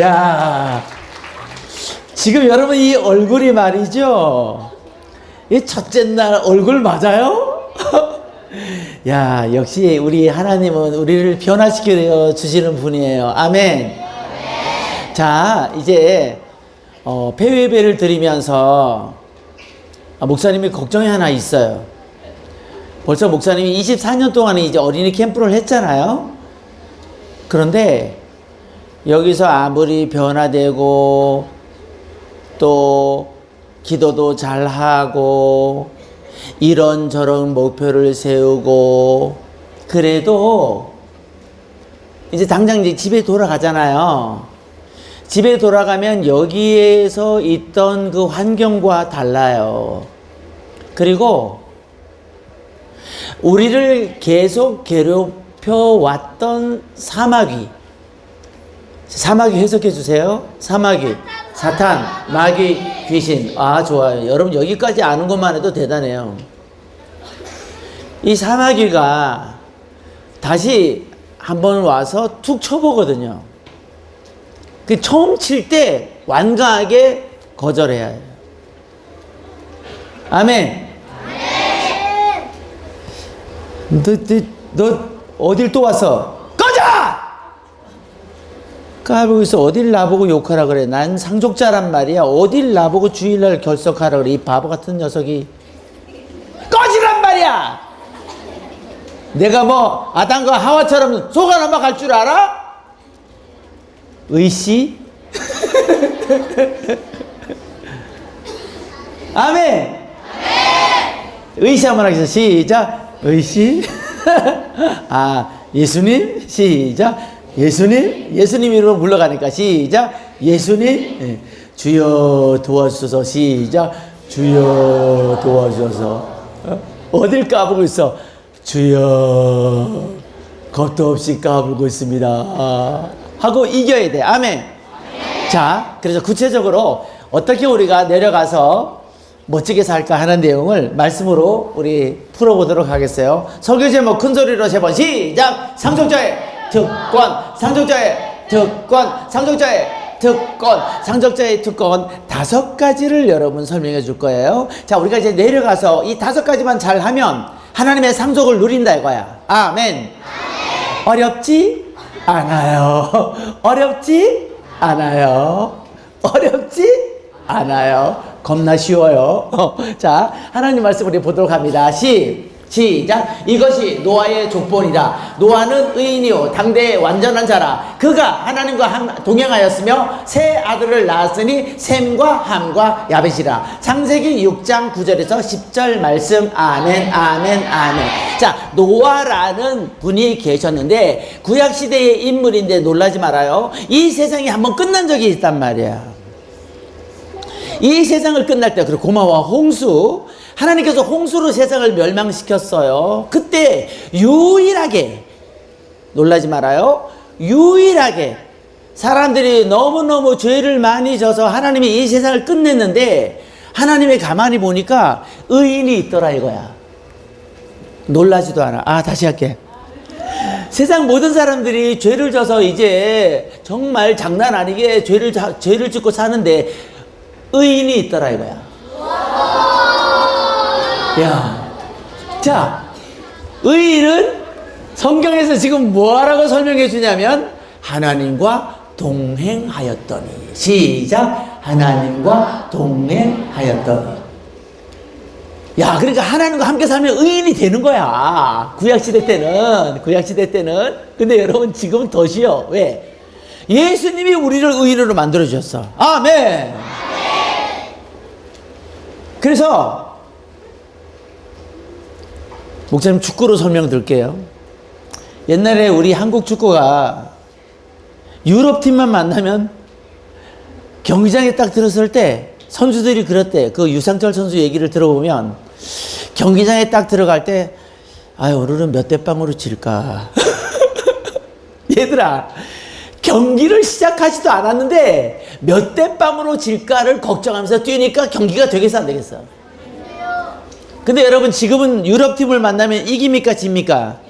야, 지금 여러분 이 얼굴이 말이죠. 이 첫째 날 얼굴 맞아요? 야, 역시 우리 하나님은 우리를 변화시켜 주시는 분이에요. 아멘. 자, 이제 어, 폐회배를 드리면서 아, 목사님이 걱정이 하나 있어요. 벌써 목사님이 24년 동안 이제 어린이 캠프를 했잖아요. 그런데 여기서 아무리 변화되고 또 기도도 잘하고 이런저런 목표를 세우고 그래도 이제 당장 이제 집에 돌아가잖아요. 집에 돌아가면 여기에서 있던 그 환경과 달라요. 그리고 우리를 계속 괴롭혀 왔던 사마귀. 사마귀 해석해 주세요. 사마귀, 사탄, 마귀, 귀신. 아, 좋아요. 여러분 여기까지 아는 것만 해도 대단해요. 이 사마귀가 다시 한번 와서 툭 쳐보거든요. 그 처음 칠 때 완강하게 거절해야 해요. 아멘. 너, 너, 너 어딜 또 왔어? 꺼져! 까불고 있어. 어딜 나보고 욕하라 그래. 난 상속자란 말이야. 어딜 나보고 주일날 결석하라 그래. 이 바보 같은 녀석이. 꺼지란 말이야! 내가 뭐 아담과 하와처럼 속아 넘어갈 줄 알아? 의씨? 아멘! 의씨 한번 하겠습니다. 시작. 의씨. 아, 예수님. 시작. 예수님. 예수님 이름으로 불러가니까 시작. 예수님. 예. 주여 도와주소서. 시작. 주여 도와주소서. 어? 어딜 까불고 있어? 주여. 겁도 없이 까불고 있습니다. 아, 하고 이겨야 돼. 아멘. 자, 그래서 구체적으로 어떻게 우리가 내려가서 멋지게 살까 하는 내용을 말씀으로 우리 풀어보도록 하겠어요. 설교 제목 큰 소리로 세 번 시작. 상속자의 특권, 상속자의 특권, 상속자의 특권, 상속자의 특권 다섯 가지를 여러분 설명해 줄 거예요. 자, 우리가 이제 내려가서 이 다섯 가지만 잘 하면 하나님의 상속을 누린다 이거야. 아멘. 어렵지 않아요. 어렵지 않아요. 어렵지 않아요. 겁나 쉬워요. 자, 하나님 말씀 우리 보도록 합니다. 시, 시작. 이것이 노아의 족본이라. 노아는 의인이요. 당대의 완전한 자라. 그가 하나님과 한- 동행하였으며 새 아들을 낳았으니 셈과 함과 야벳이라. 창세기 6장 9절에서 10절 말씀. 아멘, 아멘, 아멘. 자, 노아라는 분이 계셨는데 구약 시대의 인물인데 놀라지 말아요. 이 세상이 한번 끝난 적이 있단 말이야. 이 세상을 끝날 때, 그리고 고마워, 홍수. 하나님께서 홍수로 세상을 멸망시켰어요. 그때 유일하게, 놀라지 말아요. 유일하게 사람들이 너무너무 죄를 많이 져서 하나님이 이 세상을 끝냈는데, 하나님이 가만히 보니까 의인이 있더라 이거야. 놀라지도 않아. 아, 다시 할게. 세상 모든 사람들이 죄를 져서 이제 정말 장난 아니게 죄를, 자- 죄를 짓고 사는데 의인이 있더라 이거야. 야. 자, 의인은 성경에서 지금 뭐라고 설명해 주냐면 하나님과 동행하였더니 시작 하나님과 동행하였더니 야, 그러니까 하나님과 함께 살면 의인이 되는 거야. 구약시대 때는, 구약시대 때는. 근데 여러분, 지금은 더 쉬워. 왜? 예수님이 우리를 의인으로 만들어 주셨어. 아멘! 그래서, 목사님 축구로 설명드릴게요. 옛날에 우리 한국 축구가 유럽 팀만 만나면 경기장에 딱 들었을 때 선수들이 그랬대. 그 유상철 선수 얘기를 들어보면 경기장에 딱 들어갈 때 아유 오늘은 몇 대 빵으로 질까. 얘들아 경기를 시작하지도 않았는데 몇 대 빵으로 질까를 걱정하면서 뛰니까 경기가 되겠어 안 되겠어. 근데 여러분 지금은 유럽 팀을 만나면 이깁니까 집니까?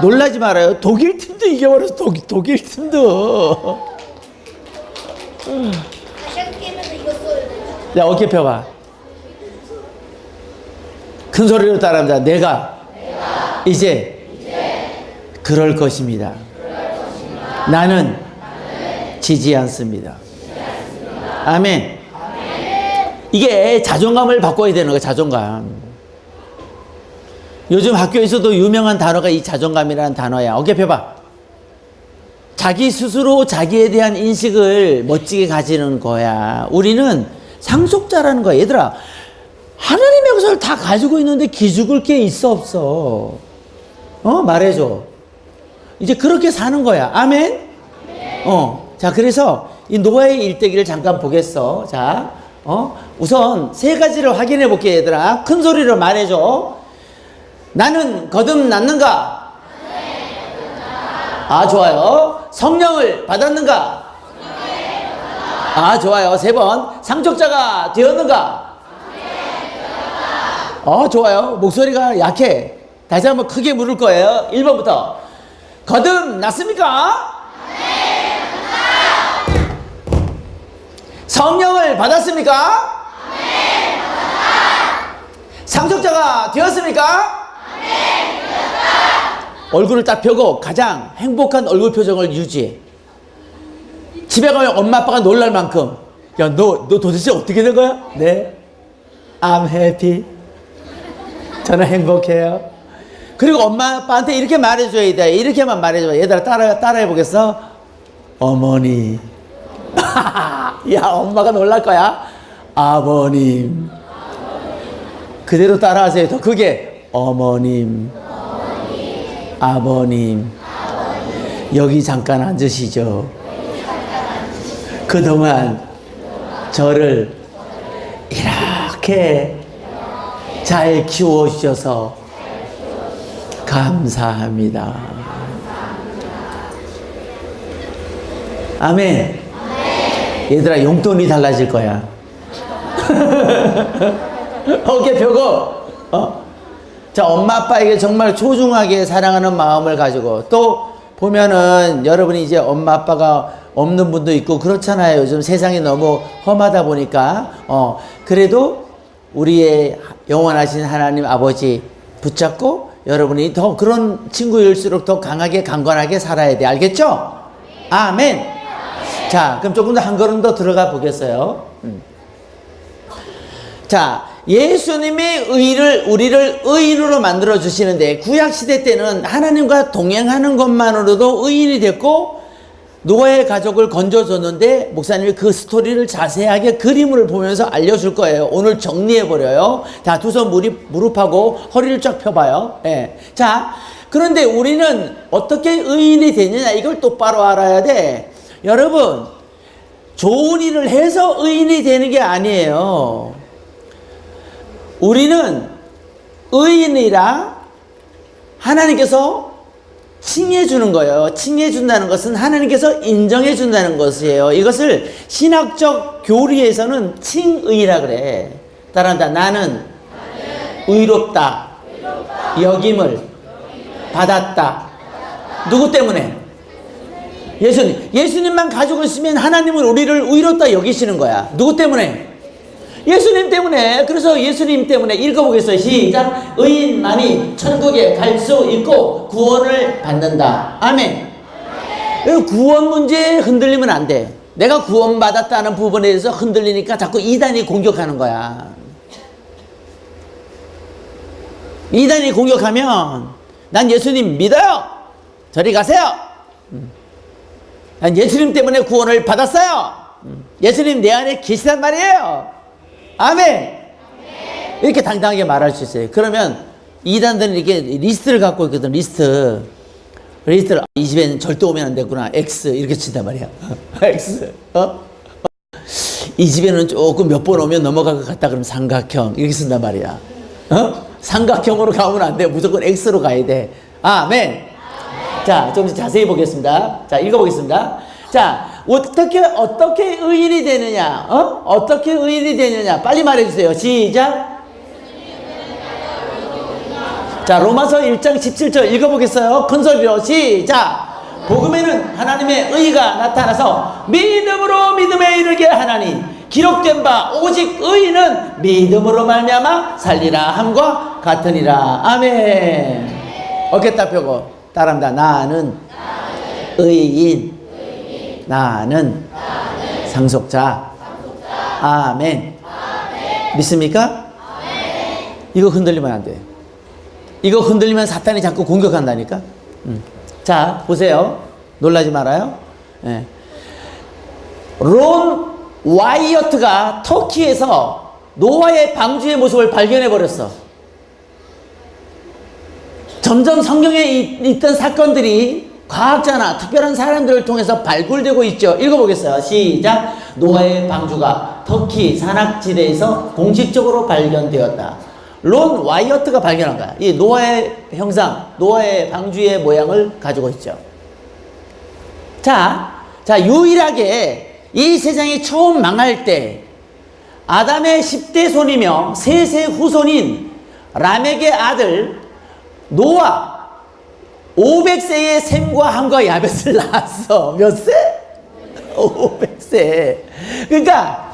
놀라지 말아요. 독일 팀도 이겨버려서 독, 독일 팀도. 야, 어깨 펴봐. 큰 소리로 따라합니다. 내가, 이제, 그럴 것입니다. 나는 지지 않습니다. 아멘. 이게 자존감을 바꿔야 되는 거야, 자존감. 요즘 학교에서도 유명한 단어가 이 자존감이라는 단어야. 어깨 펴봐. 자기 스스로 자기에 대한 인식을 멋지게 가지는 거야. 우리는 상속자라는 거야. 얘들아, 하나님의 것을 다 가지고 있는데 기죽을 게 있어, 없어? 어? 말해줘. 이제 그렇게 사는 거야. 아멘? 어. 자, 그래서 이 노아의 일대기를 잠깐 보겠어. 자, 어? 우선 세 가지를 확인해 볼게, 얘들아. 큰 소리로 말해줘. 나는 거듭났는가? 아, 좋아요. 성령을 받았는가? 아, 좋아요. 세 번. 상속자가 되었는가? 어, 좋아요. 목소리가 약해. 다시 한번 크게 물을 거예요. 1번부터. 거듭났습니까? 성령을 받았습니까? 상속자가 되었습니까? 얼굴을 딱 펴고 가장 행복한 얼굴 표정을 유지해. 집에 가면 엄마 아빠가 놀랄 만큼 야 너 너 도대체 어떻게 된 거야? 네. I'm happy. 저는 행복해요. 그리고 엄마 아빠한테 이렇게 말해줘야 돼. 이렇게만 말해줘. 얘들아 따라 따라해 보겠어? 어머니. 야 엄마가 놀랄 거야. 아버님. 그대로 따라하세요. 더 크게 어머님. 아버님. 여기 잠깐 앉으시죠. 그동안 저를 이렇게 잘 키워주셔서 감사합니다. 아멘. 얘들아, 용돈이 달라질 거야. 어깨 펴고, 어? 자, 엄마 아빠에게 정말 소중하게 사랑하는 마음을 가지고 또 보면은 여러분이 이제 엄마 아빠가 없는 분도 있고 그렇잖아요. 요즘 세상이 너무 험하다 보니까 어 그래도 우리의 영원하신 하나님 아버지 붙잡고 여러분이 더 그런 친구일수록 더 강하게 강건하게 살아야 돼. 알겠죠? 아멘. 자, 그럼 조금 더 한 걸음 더 들어가 보겠어요. 음. 자, 예수님이 의를 우리를 의인으로 만들어 주시는데 구약 시대 때는 하나님과 동행하는 것만으로도 의인이 됐고 노아의 가족을 건져줬는데 목사님이 그 스토리를 자세하게 그림을 보면서 알려줄 거예요. 오늘 정리해 버려요. 자, 두 손 무릎, 무릎하고 허리를 쫙 펴봐요. 예. 자, 그런데 우리는 어떻게 의인이 되느냐 이걸 똑바로 알아야 돼. 여러분, 좋은 일을 해서 의인이 되는 게 아니에요. 우리는 의인이라 하나님께서 칭해 주는 거예요. 칭해 준다는 것은 하나님께서 인정해 준다는 것이에요. 이것을 신학적 교리에서는 칭의라 그래. 따라한다. 나는 의롭다. 여김을 받았다. 누구 때문에? 예수님. 예수님만 가지고 있으면 하나님은 우리를 의롭다 여기시는 거야. 누구 때문에? 예수님 때문에 그래서 예수님 때문에 읽어보겠어요. 시작. 의인만이 천국에 갈 수 있고 구원을 받는다. 아멘. 이 구원 문제에 흔들리면 안 돼. 내가 구원받았다는 부분에 대해서 흔들리니까 자꾸 이단이 공격하는 거야. 이단이 공격하면 난 예수님 믿어요. 저리 가세요. 음. 난 예수님 때문에 구원을 받았어요. 음. 예수님 내 안에 계시단 말이에요 아멘. 이렇게 당당하게 말할 수 있어요. 그러면 이단들은 이렇게 리스트를 갖고 있거든. 리스트. 리스트를 아, 이 집에는 절대 오면 안 되구나. X 이렇게 친단 말이야. X. 어? 이 집에는 조금 몇 번 오면 넘어갈 것 같다 그러면 삼각형 이렇게 쓴단 말이야. 어? 삼각형으로 가면 안 돼. 무조건 X로 가야 돼. 아멘. 자, 좀 자세히 보겠습니다. 자, 읽어보겠습니다. 자, 어떻게, 어떻게 의인이 되느냐? 어? 어떻게 의인이 되느냐? 빨리 말해 주세요. 시작. 자, 로마서 1장 17절 읽어 보겠어요. 큰 소리로. 시작. 복음에는 하나님의 의가 나타나서 믿음으로 믿음에 이르게 하나니 기록된 바 오직 의인은 믿음으로 말미암아 살리라 함과 같으니라 아멘 어깨 딱 펴고 따라합니다 나는 의인 나는 상속자 아멘 믿습니까? 이거 흔들리면 안 돼. 이거 흔들리면 사탄이 자꾸 공격한다니까. 음. 자, 보세요. 놀라지 말아요. 예. 론 와이어트가 터키에서 노아의 방주의 모습을 발견해 버렸어. 점점 성경에 이- 있던 사건들이 과학자나 특별한 사람들을 통해서 발굴되고 있죠. 읽어보겠어요. 시작. 노아의 방주가 터키 산악지대에서 공식적으로 발견되었다. 론 와이어트가 발견한 거야. 이 노아의 형상, 노아의 방주의 모양을 가지고 있죠. 자, 자, 유일하게 이 세상이 처음 망할 때 아담의 10대 손이며 셋의 후손인 라멕의 아들 노아 500세의 셈과 함과 야벳을 낳았어. 몇 세? 500세. 그러니까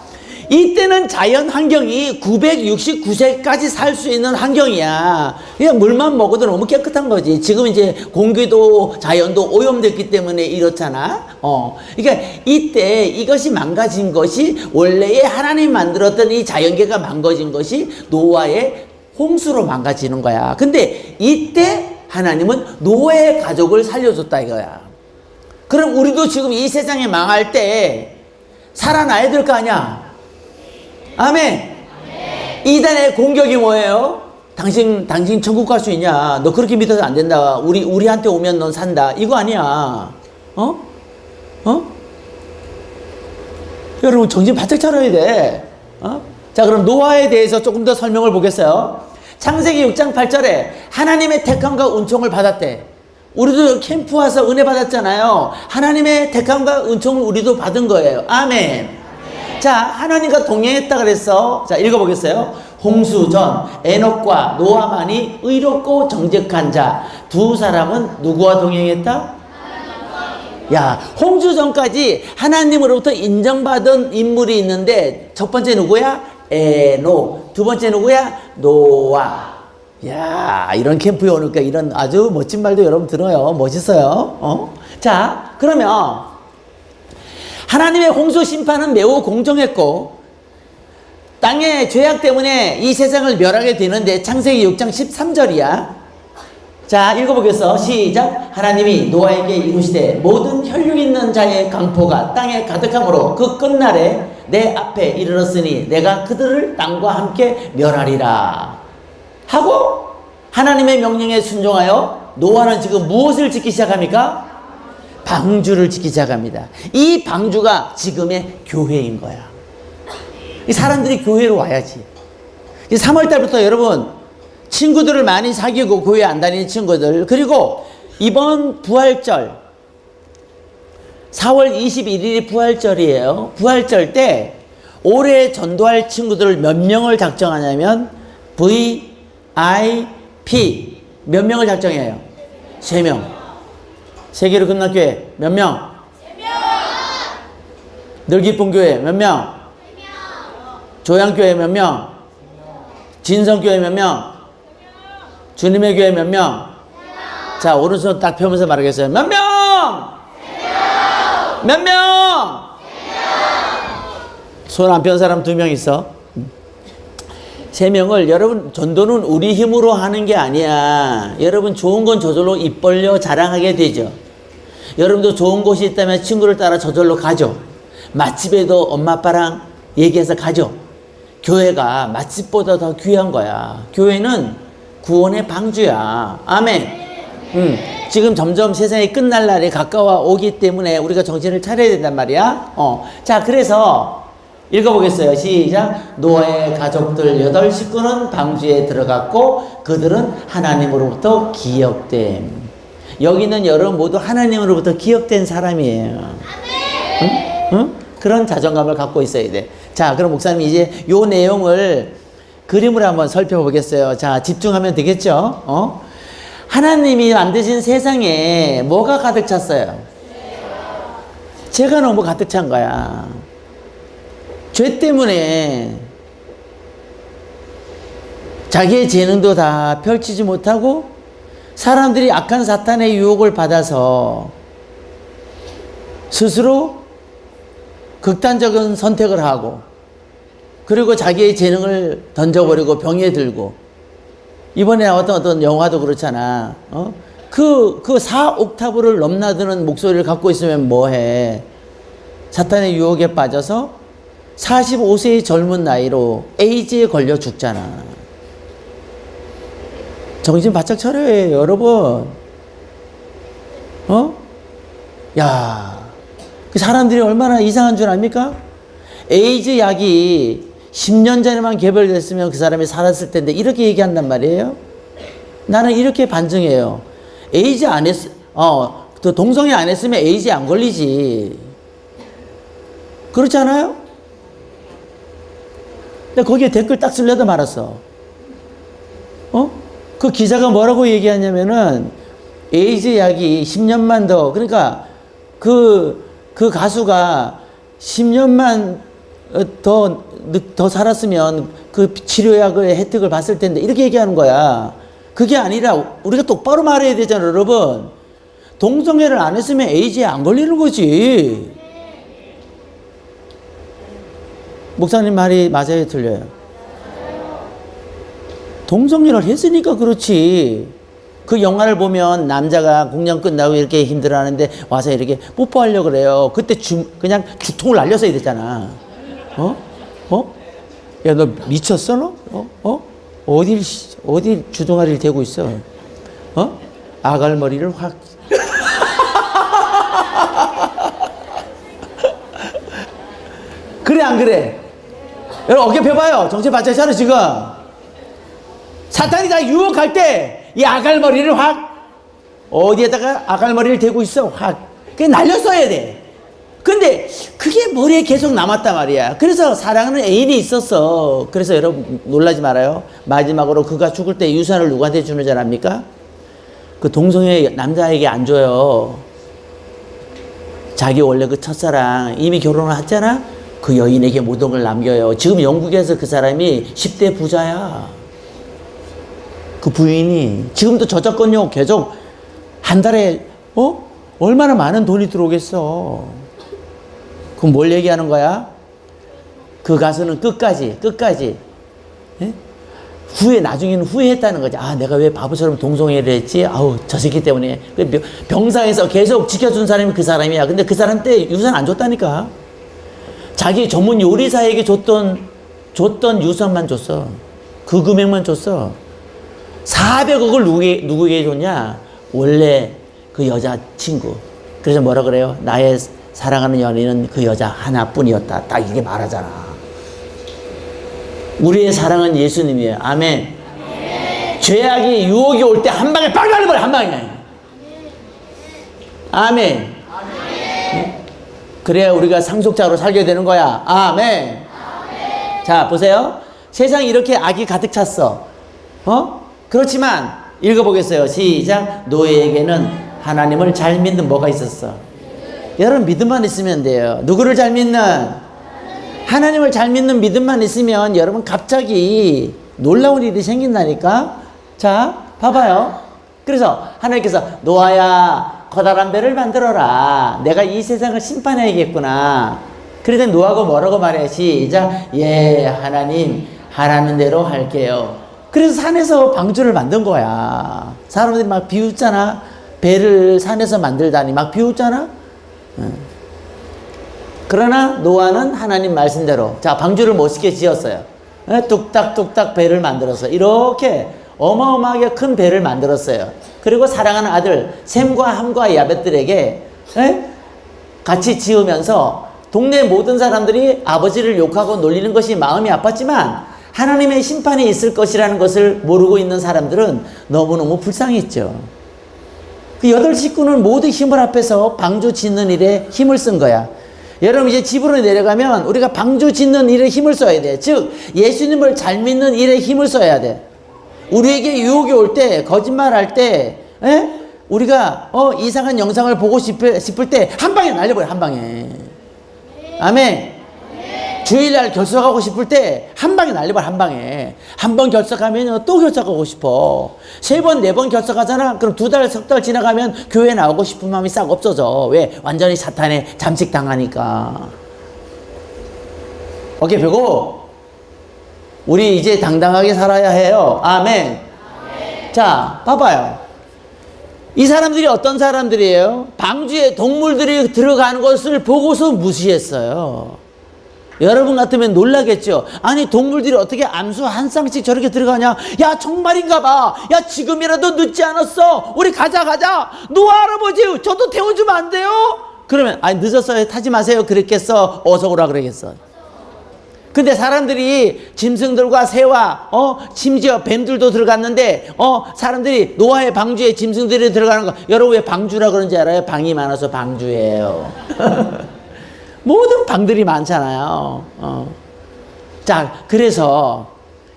이때는 자연 환경이 969세까지 살 수 있는 환경이야. 그냥 물만 먹어도 너무 깨끗한 거지. 지금 이제 공기도 자연도 오염됐기 때문에 이렇잖아. 어. 그러니까 이때 이것이 망가진 것이 원래의 하나님 만들었던 이 자연계가 망가진 것이 노아의 홍수로 망가지는 거야. 근데 이때 하나님은 노아의 가족을 살려줬다 이거야. 그럼 우리도 지금 이 세상에 망할 때 살아나야 될 거 아니야? 아멘. 이단의 공격이 뭐예요? 당신 당신 천국 갈 수 있냐? 너 그렇게 믿어서 안 된다. 우리 우리한테 오면 넌 산다. 이거 아니야. 어? 어? 여러분 정신 바짝 차려야 돼. 어? 자 그럼 노아에 대해서 조금 더 설명을 보겠어요. 창세기 6장 8절에 하나님의 택함과 은총을 받았대. 우리도 캠프 와서 은혜 받았잖아요. 하나님의 택함과 은총을 우리도 받은 거예요. 아멘. 자, 하나님과 동행했다 그랬어. 자, 읽어보겠어요. 홍수 전 에녹과 노아만이 의롭고 정직한 자. 두 사람은 누구와 동행했다? 야, 홍수 전까지 하나님으로부터 인정받은 인물이 있는데 첫 번째 누구야? 에녹. 두 번째 누구야? 노아. 야, 이런 캠프에 오니까 이런 아주 멋진 말도 여러분 들어요. 멋있어요. 어? 자, 그러면 하나님의 홍수 심판은 매우 공정했고 땅의 죄악 때문에 이 세상을 멸하게 되는데 창세기 6장 13절이야. 자, 읽어보겠어. 시작. 하나님이 노아에게 이르시되 모든 혈육 있는 자의 강포가 땅에 가득함으로 그 끝날에 내 앞에 이르렀으니 내가 그들을 땅과 함께 멸하리라. 하고 하나님의 명령에 순종하여 노아는 지금 무엇을 짓기 시작합니까? 방주를 짓기 시작합니다. 이 방주가 지금의 교회인 거야. 이 사람들이 교회로 와야지. 3월 달부터 여러분 친구들을 많이 사귀고 교회 안 다니는 친구들 그리고 이번 부활절 4월 21일이 부활절이에요. 부활절 때 올해 전도할 친구들을 몇 명을 작정하냐면 V I P 몇 명을 작정해요? 세 명. 세계로 끝났교회 몇 명? 늘기쁨교회 몇 명? 조양교회 몇 명? 진성교회 몇 명? 주님의 교회 몇 명? 자, 오른손 딱 펴면서 말하겠어요. 몇 명? 몇 명? 손 안 편 사람 두 명 있어. 세 명을 여러분 전도는 우리 힘으로 하는 게 아니야. 여러분 좋은 건 저절로 입 벌려 자랑하게 되죠. 여러분도 좋은 곳이 있다면 친구를 따라 저절로 가죠. 맛집에도 엄마 아빠랑 얘기해서 가죠. 교회가 맛집보다 더 귀한 거야. 교회는 구원의 방주야. 아멘. 음, 지금 점점 세상이 끝날 날이 가까워 오기 때문에 우리가 정신을 차려야 된단 말이야. 어. 자, 그래서 읽어보겠어요. 시작. 노아의 가족들 여덟 식구는 방주에 들어갔고 그들은 하나님으로부터 기억됨. 여기는 여러분 모두 하나님으로부터 기억된 사람이에요. 응? 응? 그런 자존감을 갖고 있어야 돼. 자, 그럼 목사님 이제 요 내용을 그림으로 한번 살펴보겠어요. 자, 집중하면 되겠죠? 어? 하나님이 만드신 세상에 뭐가 가득 찼어요? 죄가 너무 가득 찬 거야. 죄 때문에 자기의 재능도 다 펼치지 못하고 사람들이 악한 사탄의 유혹을 받아서 스스로 극단적인 선택을 하고 그리고 자기의 재능을 던져버리고 병에 들고 이번에 나왔던 어떤 영화도 그렇잖아. 어? 그, 그 4옥타브를 넘나드는 목소리를 갖고 있으면 뭐해? 사탄의 유혹에 빠져서 45세의 젊은 나이로 에이즈에 걸려 죽잖아. 정신 바짝 차려야 해요, 여러분. 어? 야, 그 사람들이 얼마나 이상한 줄 압니까? 에이즈 약이 10년 전에만 개발됐으면 그 사람이 살았을 텐데 이렇게 얘기한단 말이에요. 나는 이렇게 반증해요. 에이즈 안 했, 어, 또 동성애 안 했으면 에이즈 안 걸리지. 그렇지 않아요? 근데 거기에 댓글 딱 쓸려도 말았어. 어? 그 기자가 뭐라고 얘기하냐면은 에이즈 약이 10년만 더 그러니까 그, 그 가수가 10년만 더, 늦- 더 살았으면 그 치료약의 혜택을 봤을 텐데 이렇게 얘기하는 거야. 그게 아니라 우리가 똑바로 말해야 되잖아, 여러분. 동성애를 안 했으면 에이즈에 안 걸리는 거지. 목사님 말이 맞아요, 틀려요? 동성애를 했으니까 그렇지. 그 영화를 보면 남자가 공연 끝나고 이렇게 힘들어하는데 와서 이렇게 뽀뽀하려고 그래요. 그때 주, 그냥 죽통을 날렸어야 되잖아. 어? 어? 야, 너 미쳤어, 너? 어? 어? 어딜, 씨- 어딜 주둥아리를 대고 있어? 어? 아갈머리를 확. 그래, 안 그래? 여러분, 어깨 펴봐요. 정신 바짝 차려, 지금. 사탄이 다 유혹할 때 이 아갈머리를 확 어디에다가 아갈머리를 대고 있어 확 그게 날렸어야 돼 근데 그게 머리에 계속 남았단 말이야. 그래서 사랑하는 애인이 있었어. 그래서 여러분 놀라지 말아요. 마지막으로 그가 죽을 때 유산을 누구한테 주는 줄 압니까? 그 동성애 남자에게 안 줘요. 자기 원래 그 첫사랑 이미 결혼을 했잖아? 그 여인에게 걸 남겨요. 지금 영국에서 그 사람이 10대 부자야. 그 부인이 지금도 저작권료 계속 한 달에 어? 얼마나 많은 돈이 들어오겠어. 그럼 뭘 얘기하는 거야? 그 가수는 끝까지 끝까지 예? 후회 나중에는 후회했다는 거지. 아 내가 왜 바보처럼 동성애를 했지? 아우 저 새끼 때문에 그 병- 병상에서 계속 지켜준 사람이 그 사람이야. 근데 그 사람 때 유산 안 줬다니까. 자기 전문 요리사에게 줬던 줬던 유산만 줬어. 그 금액만 줬어. 400억을 누구에게, 누구에게 줬냐? 원래 그 여자 친구. 그래서 뭐라 그래요? 나의 사랑하는 연인은 그 여자 하나뿐이었다. 딱 이게 말하잖아. 우리의 사랑은 예수님이에요. 아멘. 죄악이 유혹이 올 때 한 방에 빵 날려버려. 한 방에. 아멘. 응? 그래야 우리가 상속자로 살게 되는 거야. 아멘. 자, 보세요. 세상에 이렇게 악이 가득 찼어. 어? 그렇지만 읽어보겠어요. 시작. 노예에게는 하나님을 잘 믿는 뭐가 있었어? 여러분 믿음만 있으면 돼요. 누구를 잘 믿는? 하나님을 잘 믿는 믿음만 있으면 여러분 갑자기 놀라운 일이 생긴다니까. 자, 봐봐요. 그래서 하나님께서 노아야 커다란 배를 만들어라. 내가 이 세상을 심판해야겠구나. 그러더니 노아가 뭐라고 말해? 시작. 예, 하나님 하라는 대로 할게요. 그래서 산에서 방주를 만든 거야. 사람들이 막 비웃잖아. 배를 산에서 만들다니 막 비웃잖아. 그러나 노아는 하나님 말씀대로 자 방주를 멋있게 지었어요. 예, 뚝딱뚝딱 배를 만들었어요. 이렇게 어마어마하게 큰 배를 만들었어요. 그리고 사랑하는 아들 샘과 함과 야벳들에게 예? 같이 지으면서 동네 모든 사람들이 아버지를 욕하고 놀리는 것이 마음이 아팠지만 하나님의 심판이 있을 것이라는 것을 모르고 있는 사람들은 너무너무 불쌍했죠. 그 여덟 식구는 모두 힘을 합해서 방주 짓는 일에 힘을 쓴 거야. 여러분 이제 집으로 내려가면 우리가 방주 짓는 일에 힘을 써야 돼. 즉 예수님을 잘 믿는 일에 힘을 써야 돼. 우리에게 유혹이 올 때, 거짓말 할 때, 에? 우리가 어 이상한 영상을 보고 싶을 때한 방에 날려버려 한 방에. 아멘. 주일날 결석하고 싶을 때 한 방에 날려버려 한 방에. 한 번 결석하면 또 결석하고 싶어. 세 번, 네 번 결석하잖아. 그럼 두 달, 석 달 지나가면 교회 나오고 싶은 마음이 싹 없어져. 왜? 완전히 사탄에 잠식당하니까. 어깨 펴고 우리 이제 당당하게 살아야 해요. 아멘. 자, 봐봐요. 이 사람들이 어떤 사람들이에요? 방주에 동물들이 들어가는 것을 보고서 무시했어요. 여러분 같으면 놀라겠죠? 아니, 동물들이 어떻게 암수 한 쌍씩 저렇게 들어가냐? 야, 정말인가 봐. 야, 지금이라도 늦지 않았어. 우리 가자, 가자. 노아 할아버지, 저도 태워주면 안 돼요? 그러면, 아니, 늦었어요. 타지 마세요. 그랬겠어. 어서 오라 그러겠어. 근데 사람들이 짐승들과 새와 어 심지어 뱀들도 들어갔는데 어 사람들이 노아의 방주에 짐승들이 들어가는 거 여러분 왜 방주라 그런지 알아요? 방이 많아서 방주예요. 모든 방들이 많잖아요. 어. 자 그래서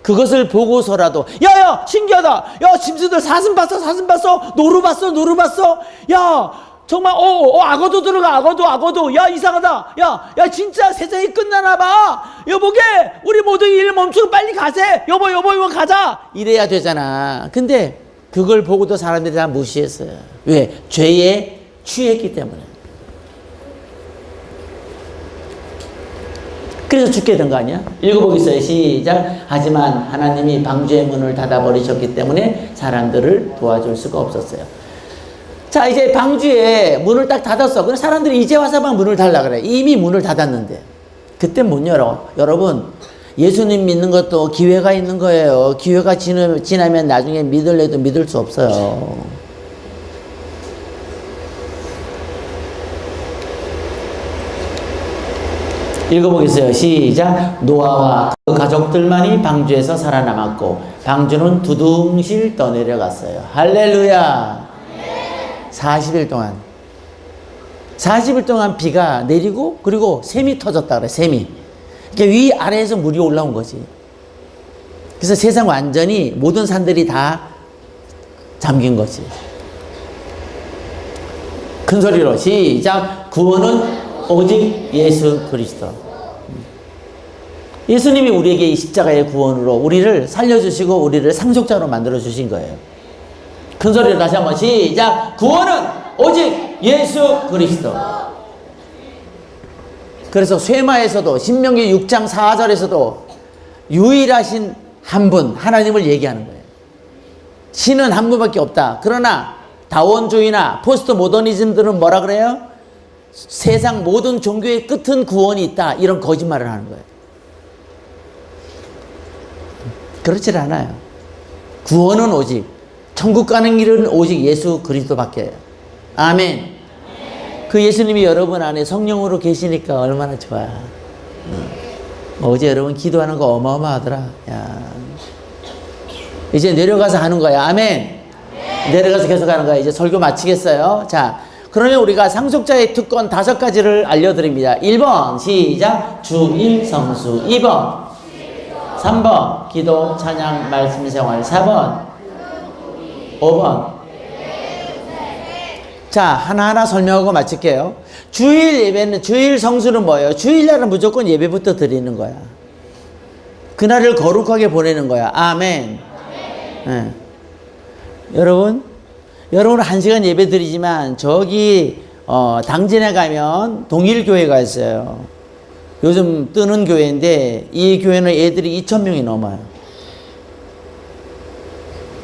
그것을 보고서라도 야야 신기하다. 야 짐승들 사슴 봤어 사슴 봤어? 노루 봤어 노루 봤어? 야 정말 어, 어 악어도 들어가 악어도 악어도. 야 이상하다. 야야 진짜 세상이 끝나나 봐. 여보게 우리 모두 일 멈추고 빨리 가세. 여보 여보 여보 가자. 이래야 되잖아. 근데 그걸 보고도 사람들이 다 무시했어요. 왜? 죄에 취했기 때문에 그래서 죽게 된 거 아니야? 읽어보겠어요. 시작. 하지만 하나님이 방주의 문을 닫아버리셨기 때문에 사람들을 도와줄 수가 없었어요. 자, 이제 방주에 문을 딱 닫았어. 그럼 사람들이 이제 와서만 문을 닫라 그래. 이미 문을 닫았는데. 그때 못 열어. 여러분, 예수님 믿는 것도 기회가 있는 거예요. 기회가 지나- 지나면 나중에 믿을래도 믿을 수 없어요. 읽어보겠어요. 시작. 노아와 그 가족들만이 방주에서 살아남았고 방주는 두둥실 떠내려갔어요. 할렐루야. 40일 동안 40일 동안 비가 내리고 그리고 샘이 터졌다 그래. 샘이. 그러니까 위 아래에서 물이 올라온 거지. 그래서 세상 완전히 모든 산들이 다 잠긴 거지. 큰 소리로 시작. 구원은 오직 예수 그리스도. 예수님이 우리에게 이 십자가의 구원으로 우리를 살려주시고 우리를 상속자로 만들어 주신 거예요. 큰 소리로 다시 한번 시작. 구원은 오직 예수 그리스도. 그래서 쇠마에서도 신명기 6장 4절에서도 유일하신 한 분 하나님을 얘기하는 거예요. 신은 한 분밖에 없다. 그러나 다원주의나 포스트 모더니즘들은 뭐라 그래요? 세상 모든 종교의 끝은 구원이 있다. 이런 거짓말을 하는 거예요. 그렇지 않아요. 구원은 오직 천국 가는 길은 오직 예수 그리스도밖에. 아멘. 그 예수님이 여러분 안에 성령으로 계시니까 얼마나 좋아. 음. 어제 여러분 기도하는 거 어마어마하더라. 야. 이제 내려가서 하는 거야. 아멘. 내려가서 계속 하는 거야. 이제 설교 마치겠어요. 자, 그러면 우리가 상속자의 특권 다섯 가지를 알려드립니다. 1번, 시작. 주일 성수. 2번, 3번, 기도, 찬양, 말씀 생활. 4번, 5번. 자, 하나하나 설명하고 마칠게요. 주일 예배는, 주일 성수는 뭐예요? 주일날은 무조건 예배부터 드리는 거야. 그날을 거룩하게 보내는 거야. 아멘. 예. 여러분, 여러분 한 시간 예배 드리지만 저기 어, 당진에 가면 동일교회가 있어요. 요즘 뜨는 교회인데 이 교회는 애들이 2천 명이 넘어요.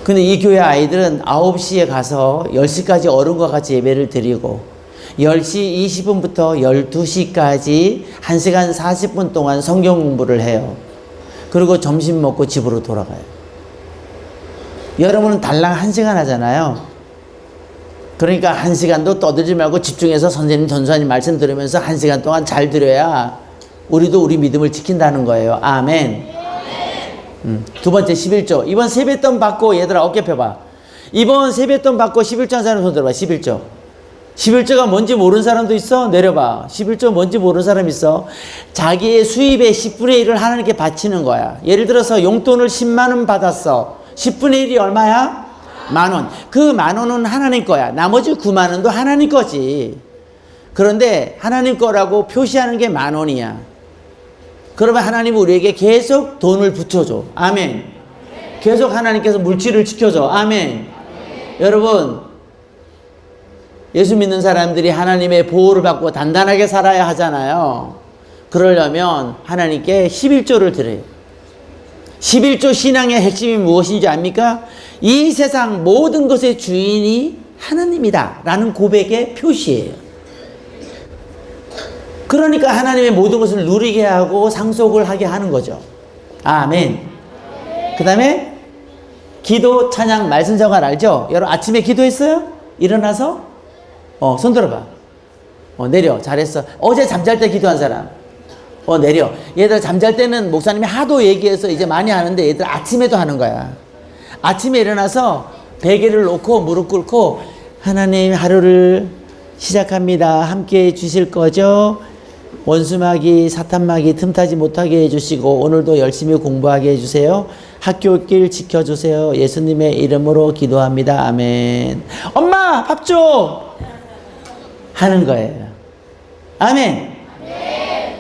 근데 이 교회 아이들은 9시에 가서 10시까지 어른과 같이 예배를 드리고 10시 20분부터 12시까지 1시간 40분 동안 성경 공부를 해요. 그리고 점심 먹고 집으로 돌아가요. 여러분은 달랑 1시간 하잖아요. 그러니까 1시간도 떠들지 말고 집중해서 선생님, 전수하님 말씀 들으면서 1시간 동안 잘 들어야 우리도 우리 믿음을 지킨다는 거예요. 아멘. 음, 두 번째 11조. 이번 세뱃돈 받고 얘들아 어깨 펴봐. 이번 세뱃돈 받고 11조 한 사람 손 들어봐. 11조. 11조가 뭔지 모르는 사람도 있어? 내려봐. 11조 뭔지 모르는 사람 있어? 자기의 수입의 10분의 1을 하나님께 바치는 거야. 예를 들어서 용돈을 10만 원 받았어. 10분의 1이 얼마야? 만 원. 그 만 원은 하나님 거야. 나머지 9만 원도 하나님 거지. 그런데 하나님 거라고 표시하는 게 만 원이야. 그러면 하나님은 우리에게 계속 돈을 붙여줘. 아멘. 계속 하나님께서 물질을 지켜줘. 아멘. 여러분, 예수 믿는 사람들이 하나님의 보호를 받고 단단하게 살아야 하잖아요. 그러려면 하나님께 11조를 드려요. 11조 신앙의 핵심이 무엇인지 압니까? 이 세상 모든 것의 주인이 하나님이다. 라는 고백의 표시예요. 그러니까 하나님의 모든 것을 누리게 하고 상속을 하게 하는 거죠. 아멘. 그 다음에 기도, 찬양, 말씀 생활 알죠? 여러분 아침에 기도했어요? 일어나서? 어, 손 들어봐. 어, 내려. 잘했어. 어제 잠잘 때 기도한 사람. 어, 내려. 얘들 잠잘 때는 목사님이 하도 얘기해서 이제 많이 하는데 얘들 아침에도 하는 거야. 아침에 일어나서 베개를 놓고 무릎 꿇고 하나님 하루를 시작합니다. 함께 해 주실 거죠? 원수마귀, 사탄마귀 틈타지 못하게 해주시고 오늘도 열심히 공부하게 해주세요. 학교 길 지켜주세요. 예수님의 이름으로 기도합니다. 아멘. 엄마 밥 줘. 하는 거예요. 아멘.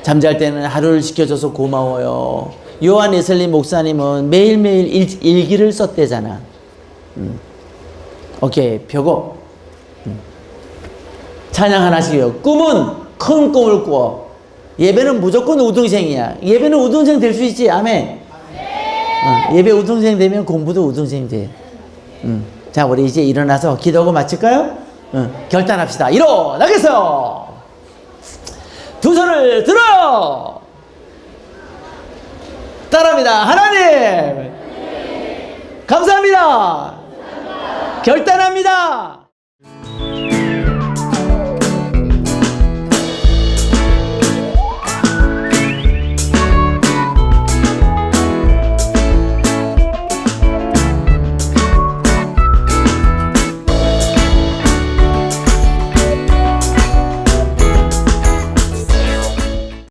잠잘 때는 하루를 지켜줘서 고마워요. 요한 예슬림 목사님은 매일매일 일, 일 기를 썼대잖아. 음. 오케이, 펴고. 음. 찬양 하나씩요. 꿈은 큰 꿈을 꾸어. 예배는 무조건 우등생이야. 예배는 우등생 될 수 있지. 아멘. 어, 예배 우등생 되면 공부도 우등생 돼. 음. 자, 우리 이제 일어나서 기도하고 마칠까요? 응. 결단합시다. 일어나겠어! 두 손을 들어! 따라합니다. 하나님! 감사합니다. 결단합니다.